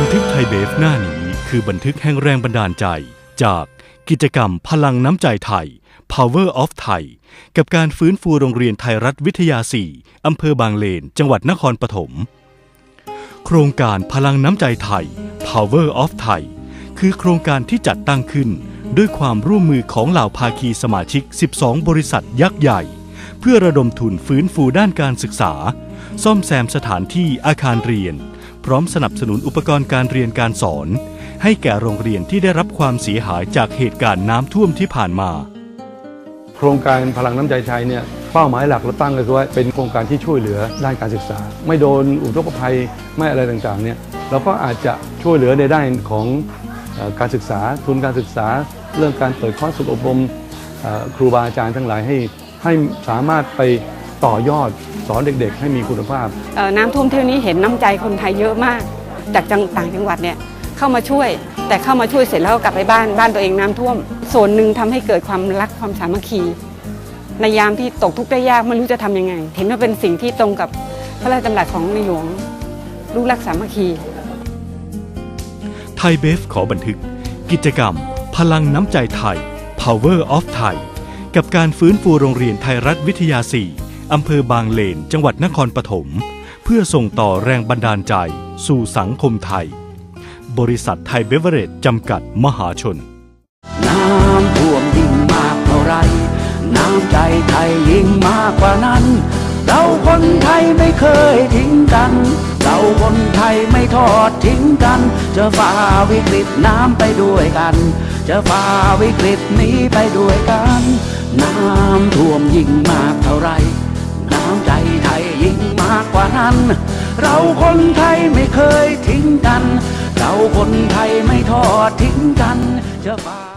บันทึกไทยเบฟหน้านี้คือบันทึกแห่งแรงบันดาลใจ จากกิจกรรมพลังน้ำใจไทย Power of Thai กับการฟื้นฟูโรงเรียนไทยรัฐวิทยา 4 อำเภอบางเลน จังหวัดนครปฐม โครงการพลังน้ำใจไทย Power of Thai คือโครงการที่จัดตั้งขึ้น ด้วยความร่วมมือของเหล่าภาคีสมาชิก 12 บริษัทยักษ์ใหญ่ เพื่อระดมทุนฟื้นฟูด้านการศึกษา ซ่อมแซมสถานที่อาคารเรียน ร้อมสนับสนุนอุปกรณ์การเรียนการสอน ให้แก่โรงเรียนที่ได้รับความเสียหายจากเหตุการณ์น้ำท่วมที่ผ่านมา โครงการพลังน้ำใจไทยเนี่ยเป้าหมายหลักเราตั้งก็คือว่าเป็นโครงการที่ช่วยเหลือด้านการศึกษา ไม่โดนอุทกภัยไม่อะไรต่างๆเนี่ยเราก็อาจจะช่วยเหลือในด้านของการศึกษาทุนการศึกษา เรื่องการเปิดคอร์สฝึกอบรมครูบาอาจารย์ทั้งหลายให้ให้สามารถไป ต่อยอดสอนเด็กๆ ให้มีคุณภาพเอ่อน้ำท่วมเที่ยวนี้เห็นน้ำใจคนไทยเยอะมาก จากจังต่างจังหวัดเนี่ยเข้ามาช่วย แต่เข้ามาช่วยเสร็จแล้วก็กลับไปบ้านบ้านตัวเองน้ำท่วม ส่วนหนึ่งทำให้เกิดความรักความสามัคคี ในยามที่ตกทุกข์ได้ยากไม่รู้จะทำยังไง เห็นว่าเป็นสิ่งที่ตรงกับพระราชดำรัสของในหลวงลูกรักสามัคคี ไทยเบฟขอบันทึก กิจกรรม พลังน้ำใจไทย Power of Thai กับการฟื้นฟูโรงเรียนไทยรัฐวิทยา 4 อำเภอบางเลน จังหวัดนครปฐม เพื่อส่งต่อแรงบันดาลใจ สู่สังคมไทย บริษัทไทยเบเวอเรจจำกัดมหาชน น้ำท่วมยิ่งมากเท่าไร น้ำใจไทยยิ่งมากกว่านั้น เราคนไทยไม่เคยทิ้งกัน เราคนไทยไม่ทอดทิ้งกัน จะฝ่าวิกฤตน้ำไปด้วยกัน จะฝ่าวิกฤตนี้ไปด้วยกัน น้ำท่วมยิ่ง นั้น เราคนไทยไม่เคยทิ้งกัน เราคนไทยไม่ทอดทิ้งกันจะฝ่า